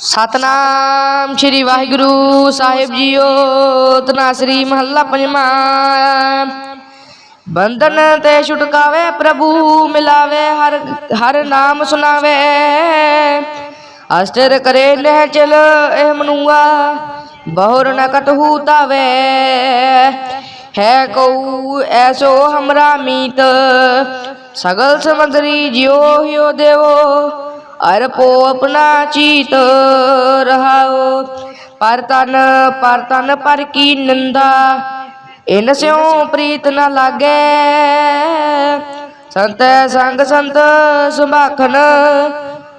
ਸਤਨਾਮ ਸ੍ਰੀ ਵਾਹਿਗੁਰੂ ਸਾਹਿਬ ਜੀਓ, ਤਨਾਸਰੀ ਮਹੱਲਾ ਪੰਜਵਾਂ ਬੰਧਨ ਤੇ ਛੁਟਕਾਵੇ ਪ੍ਰਭੂ ਮਿਲਾਵੇ, ਹਰ ਹਰ ਨਾਮ ਸੁਣਾਵੇ। ਅਸਟਰ ਕਰੇ ਨਹਿ ਚਲ ਇਹ ਮਨੂਆ, ਬਹੁਰ ਨ ਕਟਹੂ ਤਾਵੇ। ਹੈ ਕਉ ਐਸੋ ਹਮਰਾ ਮੀਤ, ਸਗਲ ਸਮੰਦਰੀ ਜਿਉ ਹਿਓ ਦੇਵੋ। ਅਰਪੋ ਆਪਣਾ ਚੀਤ ਰਹਾਓ। ਪਰ ਤਨ ਪਰ ਤਨ, ਪਰ ਕੀ ਨੰਦਾ। ਇਨ ਸਿਉ ਪ੍ਰੀਤ ਨ ਲਾਗੇ। ਸੰਤ ਸੰਗ ਸੰਤ ਸੁਭਾਖਨ,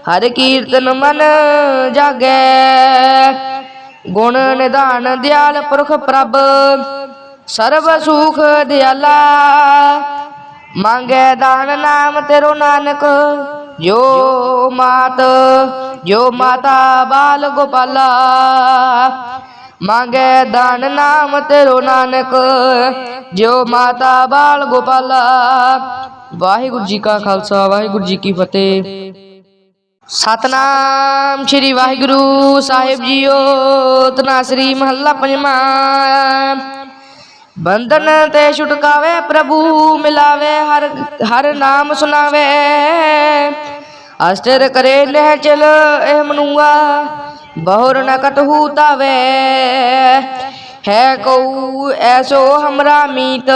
ਹਰ ਕੀਰਤਨ ਮਨ ਜਾਗੈ। ਗੁਣ ਨਿਧਾਨ ਦਿਆਲ ਪੁਰਖ ਪ੍ਰਭ, ਸਰਬ ਸੁਖ ਦਿਆਲਾ। ਮੰਗੇ ਦਾਨ ਨਾਮ ਤੇਰੋ ਨਾਨਕ ਜੋ ਮਾਤ, ਜੋ ਮਾਤਾ ਬਾਲ ਗੋਪਾਲਾ, ਮੰਗੇ ਦਾਨ ਨਾਮ ਤੇਰੋ ਨਾਨਕ, ਜੋ ਮਾਤਾ ਬਾਲ ਗੋਪਾਲਾ। ਵਾਹਿਗੁਰੂ ਜੀ ਕਾ ਖਾਲਸਾ, ਵਾਹਿਗੁਰੂ ਜੀ ਕੀ ਫਤਿਹ। ਸਤਨਾਮ ਸ੍ਰੀ ਵਾਹਿਗੁਰੂ ਸਾਹਿਬ ਜੀਓ ਤਨਾਸਰੀ ਮਹੱਲਾ ਪੰਜਵਾਂ। ਬੰਧਨ ਤੇ ਛੁਟਕਾਵੇ ਪ੍ਰਭੂ ਮਿਲਾਵੇ, ਹਰ ਹਰ ਨਾਮ ਸੁਣਾਵੇ। ਅਸਟਰ ਕਰੇ ਨਹਿ ਚਲ ਇਹ ਮਨੂਆ, ਬਹੁਰ ਨ ਕਟਹੂ ਤਾਵੇ। ਹੈ ਕਉ ਐਸੋ ਹਮਰਾ ਮੀਤ,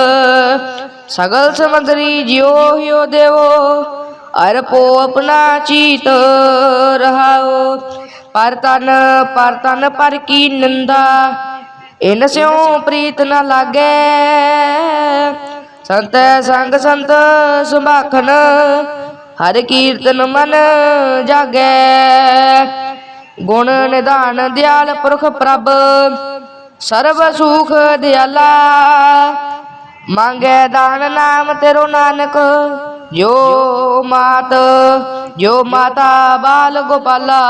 ਸਗਲ ਸਮੰਦਰੀ ਜਿਉ ਹਿਓ ਦੇਵੋ। ਅਰਪੋ ਆਪਣਾ ਚੀਤ ਰਹਾਓ, ਪਰ ਤਨ ਪਰ ਤਨ ਪਰ ਕੀ ਨਿੰਦਾ। ਇਨ ਸਿਉ ਪ੍ਰੀਤ ਨ ਲਾਗੇ। ਸੰਤ ਸੰਗ ਸੰਤ ਸੁਭਾਖਨ, ਹਰ ਕੀਰਤਨ ਮਨ ਜਾਗੈ। ਗੁਣ ਨਿਧਾਨ ਦਿਆਲ ਪੁਰਖ ਪ੍ਰਭ, ਸਰਬ ਸੁਖ ਦਿਆਲਾ। ਮੰਗੇ ਦਾਨ ਨਾਮ ਤੇਰੋ ਨਾਨਕ, ਜੋ ਮਾਤ, ਜੋ ਮਾਤਾ ਬਾਲ ਗੋਪਾਲਾ।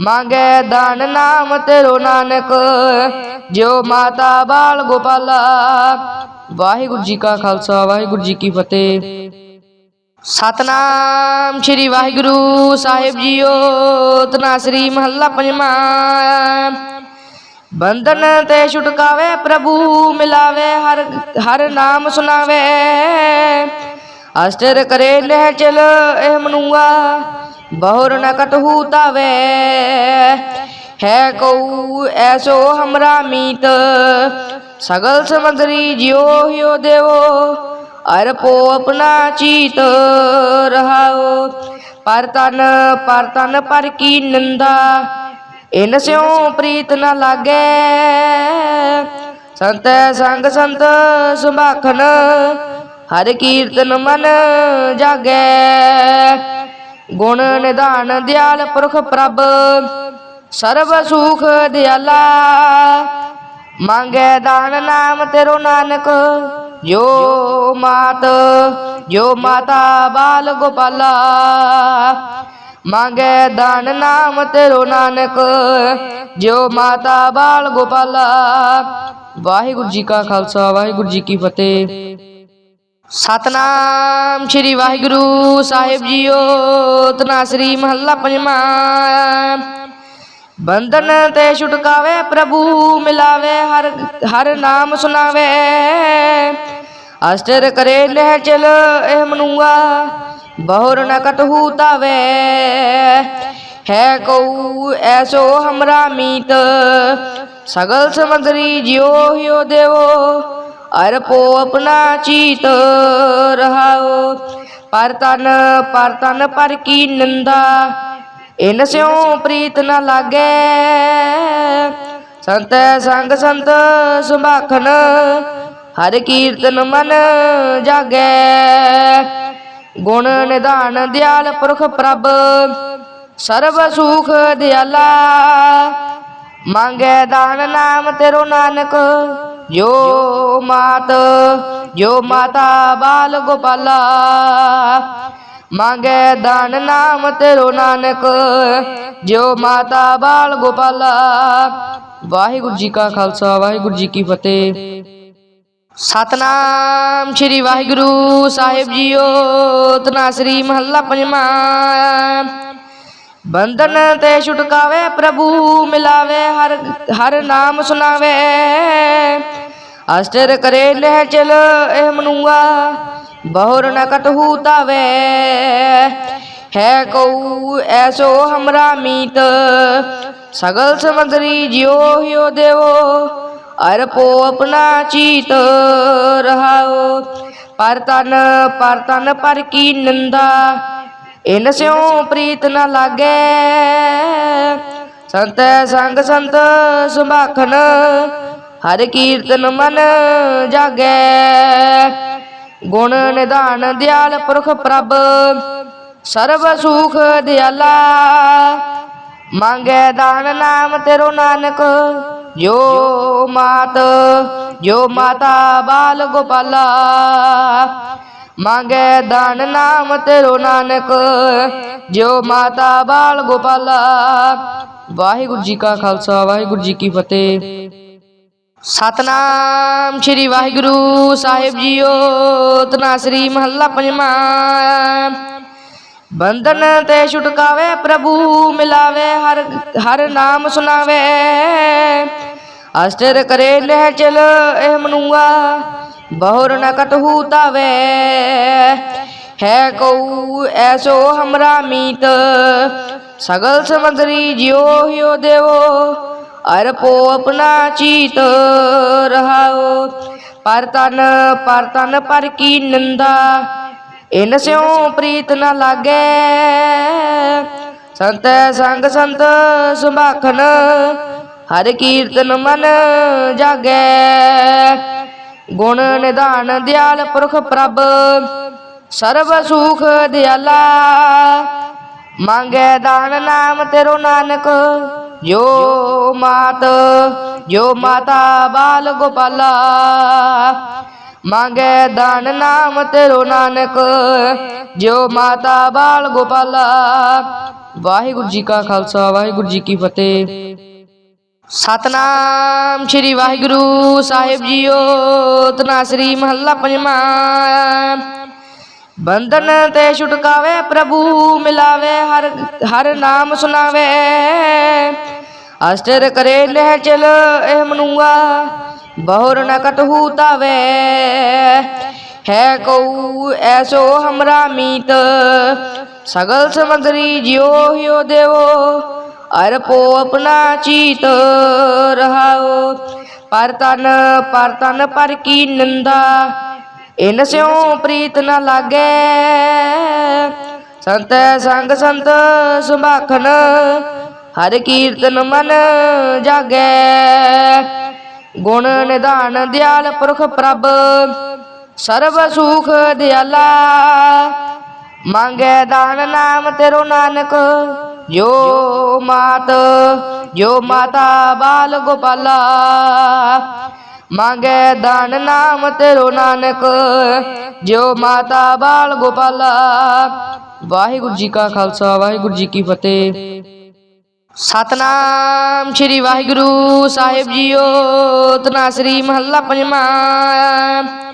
ਮੰਗੇ ਦਾਨ ਨਾਮ ਤੇਰੋ ਨਾਨਕ, ਜੋ ਮਾਤਾ ਬਾਲ ਗੋਪਾਲਾ। ਵਾਹਿਗੁਰੂ ਜੀ ਕਾ ਖਾਲਸਾ, ਵਾਹਿਗੁਰੂ ਜੀ ਕੀ ਫਤਿਹ। ਸਤਨਾਮ ਸ੍ਰੀ ਵਾਹਿਗੁਰੂ ਸਾਹਿਬ ਜੀਓ ਤਨਾਸਰੀ ਮਹੱਲਾ ਪੰਜਵਾਂ। ਬੰਧਨ ਤੇ ਛੁਟਕਾਵੇ ਪ੍ਰਭੂ ਮਿਲਾਵੇ, ਹਰ ਹਰ ਨਾਮ ਸੁਣਾਵੇ। ਅਸਟਰ ਕਰੇ ਨਹਿ ਚਲ, ਇਹ ਮਨੂਆ। ਬਹੁਰ ਨ ਕਟਹੂ ਤਾਵੇ। ਹੈ ਕਉ ਐਸੋ ਹਮਰਾ ਮੀਤ। ਸਗਲ ਸਮੰਦਰੀ ਜਿਉ ਹਿਓ ਦੇਵੋ। ਅਰਪੋ ਆਪਣਾ ਚੀਤ ਪਰ ਤਨ ਪਰ ਤਨ, ਪਰ ਕੀ ਨਿੰਦਾ। ਇਨ ਸਿਉ ਪ੍ਰੀਤ ਨ ਲਾਗੇ। ਸੰਤ ਸੰਗ ਸੰਤ ਸੁਭਾਖਨ। ਹਰ ਕੀਰਤਨ ਮਨ ਜਾਗੈ। ਗੁਣ ਨਿਧਾਨ ਦਿਆਲ ਪੁਰਖ ਪ੍ਰਭ, ਸਰਬ ਸੁਖ ਦਿਆਲਾ। ਮੰਗੇ ਦਾਨ ਨਾਮ ਤੇਰੋ ਨਾਨਕ, ਜੋ ਮਾਤ, ਜੋ ਮਾਤਾ ਬਾਲ ਗੋਪਾਲਾ। ਮੰਗੇ ਦਾਨ ਨਾਮ ਤੇਰੋ ਨਾਨਕ, ਜੋ ਮਾਤਾ ਬਾਲ ਗੋਪਾਲਾ। ਵਾਹਿਗੁਰੂ ਜੀ ਕਾ ਖਾਲਸਾ, ਵਾਹਿਗੁਰੂ ਜੀ ਕੀ ਫਤਿਹ। ਸਤਨਾਮ ਸ੍ਰੀ ਵਾਹਿਗੁਰੂ ਸਾਹਿਬ ਜੀਓ, ਤਨਾਸਰੀ ਮਹੱਲਾ ਪੰਜਵਾਂ। ਬੰਧਨ ਤੇ ਛੁਟਕਾਵੇ ਪ੍ਰਭੂ ਮਿਲਾਵੇ, ਹਰ ਹਰ ਨਾਮ ਸੁਣਾਵੇ। ਅਸਟਰ ਕਰੇ ਨਹਿ ਚਲ ਇਹ ਮਨੂਆ, ਬਹੁਰ ਨਕਟ ਕਟਹੂ ਤਾਵੇ। ਹੈ ਕਉ ਐਸੋ ਹਮਰਾ ਮੀਤ, ਸਗਲ ਸਮੰਦਰੀ ਜਿਉ ਹਿਓ ਦੇਵੋ। ਅਰਪੋ ਆਪਣਾ ਚੀਤ ਰਹਾਓ। ਪਰ ਤਨ ਪਰ ਤਨ, ਪਰ ਕੀ ਨਿੰਦਾ। ਇਨ ਸਿਉ ਪ੍ਰੀਤ ਨ ਲਾਗੇ। ਸੰਤ ਸੰਗ, ਸੰਤ ਸੁਭਾਖਨ। ਹਰ ਕੀਰਤਨ ਮਨ ਜਾਗੈ। ਗੁਣ ਨਿਧਾਨ ਦਿਆਲ ਪੁਰਖ ਪ੍ਰਭ। ਸਰਬ ਸੁਖ ਦਿਆਲਾ। ਮੰਗੇ ਦਾਨ ਨਾਮ ਤੇਰੋ ਨਾਨਕ। ਜੋ ਮਾਤ, ਜੋ ਮਾਤਾ ਬਾਲ ਗੋਪਾਲਾ, ਮੰਗੇ ਦਾਨ ਨਾਮ ਤੇਰੋ ਨਾਨਕ, ਜੋ ਮਾਤਾ ਬਾਲ ਗੋਪਾਲਾ। ਵਾਹਿਗੁਰੂ ਜੀ ਕਾ ਖਾਲਸਾ, ਵਾਹਿਗੁਰੂ ਜੀ ਕੀ ਫਤਿਹ। ਸਤਨਾਮ ਸ੍ਰੀ ਵਾਹਿਗੁਰੂ ਸਾਹਿਬ ਜੀਓ ਤਨਾਸਰੀ ਮਹੱਲਾ ਪੰਜਵਾਂ। ਬੰਧਨ ਤੇ ਛੁਟਕਾਵੇ, ਪ੍ਰਭੂ ਮਿਲਾਵੇ, ਹਰ ਹਰ ਨਾਮ ਸੁਣਾਵੇ। ਅਸਟਰ ਕਰੇ ਨਹਿ ਚਲ ਇਹ ਮਨੂਆ, ਬਹੁਰ ਨਕਟ ਕਟਹੂ ਹੈ ਕਉ ਐਸੋ ਹਮਰਾ ਮੀਤ, ਸਗਲ ਸਮੰਦਰੀ ਜਿਉ ਹਿਓ ਦੇਵੋ। ਅਰ ਪੋ ਆਪਣਾ ਚੀਤ ਰਹਾਓ, ਪਰ ਤਨ ਪਰ ਤਨ, ਪਰ ਕੀ ਨਿੰਦਾ। ਇਨ ਸਿਉ ਪ੍ਰੀਤ ਨ ਲਾਗੇ। ਸੰਤ ਸੰਗ ਸੰਤ ਸੁਭਾਖਨ, ਹਰ ਕੀਰਤਨ ਮਨ ਜਾਗੈ। ਗੁਣ ਨਿਧਾਨ ਦਿਆਲ ਪੁਰਖ ਪ੍ਰਭ, ਸਰਬ ਸੁਖ ਦਿਆਲਾ। ਮੰਗੇ ਦਾਨ ਨਾਮ ਤੇਰੋ ਨਾਨਕ, ਜੋ ਮਾਤ, ਜੋ ਮਾਤਾ ਬਾਲ ਗੋਪਾਲਾ। ਮੰਗੇ ਦਾਨ ਨਾਮ ਤੇਰੋ ਨਾਨਕ, ਜੋ ਮਾਤਾ ਬਾਲ ਗੋਪਾਲਾ। ਵਾਹਿਗੁਰੂ ਜੀ ਕਾ ਖਾਲਸਾ, ਵਾਹਿਗੁਰੂ ਜੀ ਕੀ ਫਤਿਹ। ਸਤਨਾਮ ਸ੍ਰੀ ਵਾਹਿਗੁਰੂ ਸਾਹਿਬ ਜੀਓ ਤਨਾਸਰੀ ਮਹੱਲਾ ਪੰਜਵਾਂ। ਬੰਧਨ ਤੇ ਛੁਟਕਾਵੇ ਪ੍ਰਭੂ ਮਿਲਾਵੇ, ਹਰ ਹਰ ਨਾਮ ਸੁਣਾਵੇ। ਅਸਟਰ ਕਰੇ ਨਹਿ ਚਲ, ਇਹ ਮਨੂਆ। ਬਹੁਰ ਨ ਕਟਹੂ ਤਾਵੇ। ਹੈ ਕਉ ਐਸੋ ਹਮਰਾ ਮੀਤ। ਸਗਲ ਸਮੰਦਰੀ ਜਿਉ ਹਿਓ ਦੇਵੋ। ਅਰਪੋ ਆਪਣਾ ਚੀਤ ਰਹਾਓ। ਪਰ ਤਨ ਪਰ ਤਨ, ਪਰ ਕੀ ਨੰਦਾ। ਇਨ ਸਿਉ ਪ੍ਰੀਤ ਨ ਲਾਗੇ। ਸੰਤ ਸੰਗ ਸੰਤ ਸੁਭਾਖਨ। ਹਰ ਕੀਰਤਨ ਮਨ ਜਾਗੈ। ਗੁਣ ਨਿਧਾਨ ਦਿਆਲ ਪੁਰਖ ਪ੍ਰਭ, ਸਰਬ ਸੁਖ ਦਿਆਲਾ। ਮੰਗੇ ਦਾਨ ਨਾਮ ਤੇਰੋ ਨਾਨਕ, ਜੋ ਮਾਤ, ਜੋ ਮਾਤਾ ਬਾਲ ਗੋਪਾਲਾ। ਮੰਗੇ ਦਾਨ ਨਾਮ ਤੇਰੋ ਨਾਨਕ, ਜੋ ਮਾਤਾ ਬਾਲ ਗੋਪਾਲਾ। ਵਾਹਿਗੁਰੂ ਜੀ ਕਾ ਖਾਲਸਾ, ਵਾਹਿਗੁਰੂ ਜੀ ਕੀ ਫਤਿਹ। ਸਤਨਾਮ ਸ੍ਰੀ ਵਾਹਿਗੁਰੂ ਸਾਹਿਬ ਜੀਓ, ਤਨਾਸਰੀ ਮਹੱਲਾ ਪੰਜਵਾਂ। ਬੰਧਨ ਤੇ ਛੁਟਕਾਵੇ ਪ੍ਰਭੂ ਮਿਲਾਵੇ, ਹਰ ਹਰ ਨਾਮ ਸੁਣਾਵੇ। ਅਸਟਰ ਕਰੇ ਨਹਿ ਚਲ ਇਹ ਮਨੂਆ, ਬਹੁਰ ਨਕਟ ਕਟਹੂ ਤਾਵੇ। ਹੈ ਕਉ ਐਸੋ ਹਮਰਾ ਮੀਤ, ਸਗਲ ਸਮੰਦਰੀ ਜਿਉ ਹਿਓ ਦੇਵੋ। ਅਰਪੋ ਆਪਣਾ ਚੀਤ ਰਹਾਓ। ਪਰ ਤਨ ਪਰ ਤਨ, ਪਰ ਕੀ ਨਿੰਦਾ। ਇਨ ਸਿਉ ਪ੍ਰੀਤ ਨ ਲਾਗੇ। ਸੰਤ ਸੰਗ ਸੰਤ ਸੁਭਾਖਨ, ਹਰ ਕੀਰਤਨ ਮਨ ਜਾਗੈ। ਗੁਣ ਨਿਧਾਨ ਦਿਆਲ ਪੁਰਖ ਪ੍ਰਭ, ਸਰਬ ਸੁਖ ਦਿਆਲਾ। ਮੰਗੇ ਦਾਨ ਨਾਮ ਤੇਰੋ ਨਾਨਕ ਜੋ ਮਾਤ, ਜੋ ਮਾਤਾ ਬਾਲ ਗੋਪਾਲਾ, ਮੰਗੇ ਦਾਨ ਨਾਮ ਤੇਰੋ ਨਾਨਕ, ਜੋ ਮਾਤਾ ਬਾਲ ਗੋਪਾਲਾ। ਵਾਹਿਗੁਰੂ ਜੀ ਕਾ ਖਾਲਸਾ, ਵਾਹਿਗੁਰੂ ਜੀ ਕੀ ਫਤਿਹ। ਸਤਨਾਮ ਸ੍ਰੀ ਵਾਹਿਗੁਰੂ ਸਾਹਿਬ ਜੀਓ ਤਨਾਸਰੀ ਮਹੱਲਾ ਪੰਜਵਾਂ।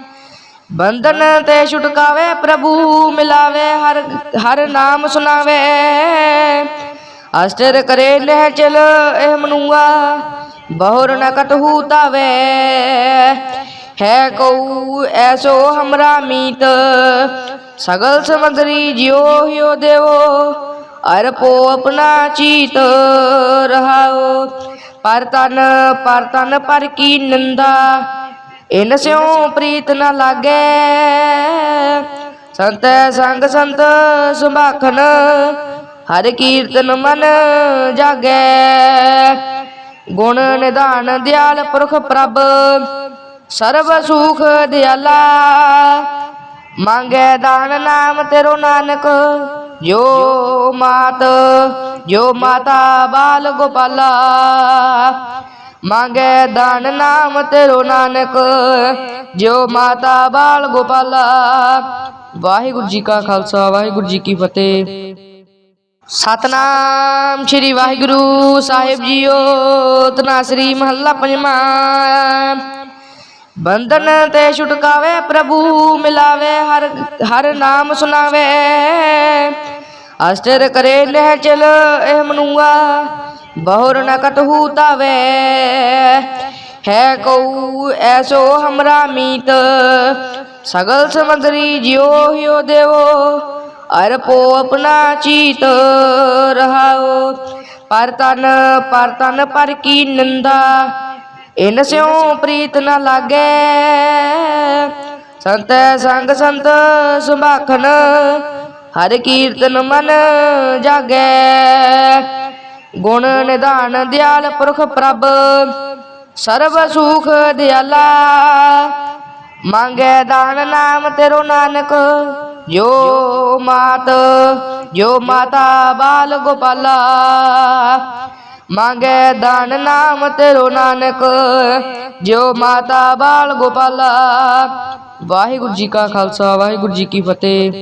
ਬੰਧਨ ਤੇ ਛੁਟਕਾਵੇ ਪ੍ਰਭੂ ਮਿਲਾਵੇ, ਹਰ ਹਰ ਨਾਮ ਸੁਣਾਵੇ। ਅਸਟਰ ਕਰੇ ਨਹਿ ਚਲ, ਇਹ ਮਨੂਆ ਬਹੁਰ ਨ ਕਟਹੂ ਤਾਵੇ। ਹੈ ਕਉ ਐਸੋ ਹਮਰਾ ਮੀਤ, ਸਗਲ ਸਮੰਦਰੀ ਜਿਉ ਹਿਓ ਦੇਵੋ। ਅਰ ਪੋ ਆਪਣਾ ਚੀਤ ਰਹਾਓ, ਪਰ ਤਨ ਪਰ ਤਨ, ਪਰ ਕੀ ਨਿੰਦਾ। ਇਨ ਸਿਉ ਪ੍ਰੀਤ ਨ ਲਾਗੇ। ਸੰਤ ਸੰਗ ਸੰਤ ਸੁਭਾਖਨ, ਹਰ ਕੀਰਤਨ ਮਨ ਜਾਗੈ। ਗੁਣ ਨਿਧਾਨ ਦਿਆਲ ਪੁਰਖ ਪ੍ਰਭ, ਸਰਬ ਸੁਖ ਦਿਆਲਾ। ਮੰਗੇ ਦਾਨ ਨਾਮ ਤੇਰੋ ਨਾਨਕ, ਜੋ ਮਾਤ, ਜੋ ਮਾਤਾ ਬਾਲ ਗੋਪਾਲਾ। ਮੰਗੇ ਦਾਨ ਨਾਮ ਤੇਰੋ ਨਾਨਕ ਜੋ ਮਾਤਾ ਬਾਲ ਗੋਪਾਲਾ। ਵਾਹਿਗੁਰੂ ਜੀ ਕਾ ਖਾਲਸਾ, ਵਾਹਿਗੁਰੂ ਜੀ ਕੀ ਫਤਿਹ। ਸਤਨਾਮ ਸ੍ਰੀ ਵਾਹਿਗੁਰੂ ਸਾਹਿਬ ਜੀਓ ਤਨਾਸਰੀ ਮਹੱਲਾ ਪੰਜਵਾਂ। ਬੰਧਨ ਤੇ ਛੁਟਕਾਵੇ ਪ੍ਰਭੂ ਮਿਲਾਵੇ, ਹਰ ਹਰ ਨਾਮ ਸੁਣਾਵੇ। ਅਸਟਰ ਕਰੇ ਨਹਿ ਚਲ, ਇਹ ਮਨੂਆ। ਬਹੁਰ ਨ ਕਟਹੂ ਤਾਵੇ। ਹੈ ਕਉ ਐਸੋ ਹਮਰਾ ਮੀਤ। ਸਗਲ ਸਮੰਦਰੀ ਜਿਉ ਹਿਓ ਦੇਵੋ। ਅਰਪੋ ਆਪਣਾ ਚੀਤ ਪਰ ਤਨ ਪਰ ਤਨ, ਪਰ ਕੀ ਨਿੰਦਾ। ਇਨ ਸਿਉ ਪ੍ਰੀਤ ਨ ਲਾਗੇ। ਸੰਤ ਸੰਗ ਸੰਤ ਸੁਭਾਖਨ। ਹਰ ਕੀਰਤਨ ਮਨ ਜਾਗੈ। ਗੁਣ ਨਿਧਾਨ ਦਿਆਲ ਪੁਰਖ ਪ੍ਰਭ, ਸਰਬ ਸੁਖ ਦਿਆਲਾ। ਮੰਗੈ ਦਾਨ ਨਾਮ ਤੇਰੋ ਨਾਨਕ, ਜੋ ਮਾਤ, ਜੋ ਮਾਤਾ ਬਾਲ ਗੋਪਾਲਾ। ਮੰਗੈ ਦਾਨ ਨਾਮ ਤੇਰੋ ਨਾਨਕ, ਜੋ ਮਾਤਾ ਬਾਲ ਗੋਪਾਲਾ। ਵਾਹਿਗੁਰੂ ਜੀ ਕਾ ਖਾਲਸਾ, ਵਾਹਿਗੁਰੂ ਜੀ ਕੀ ਫਤਿਹ।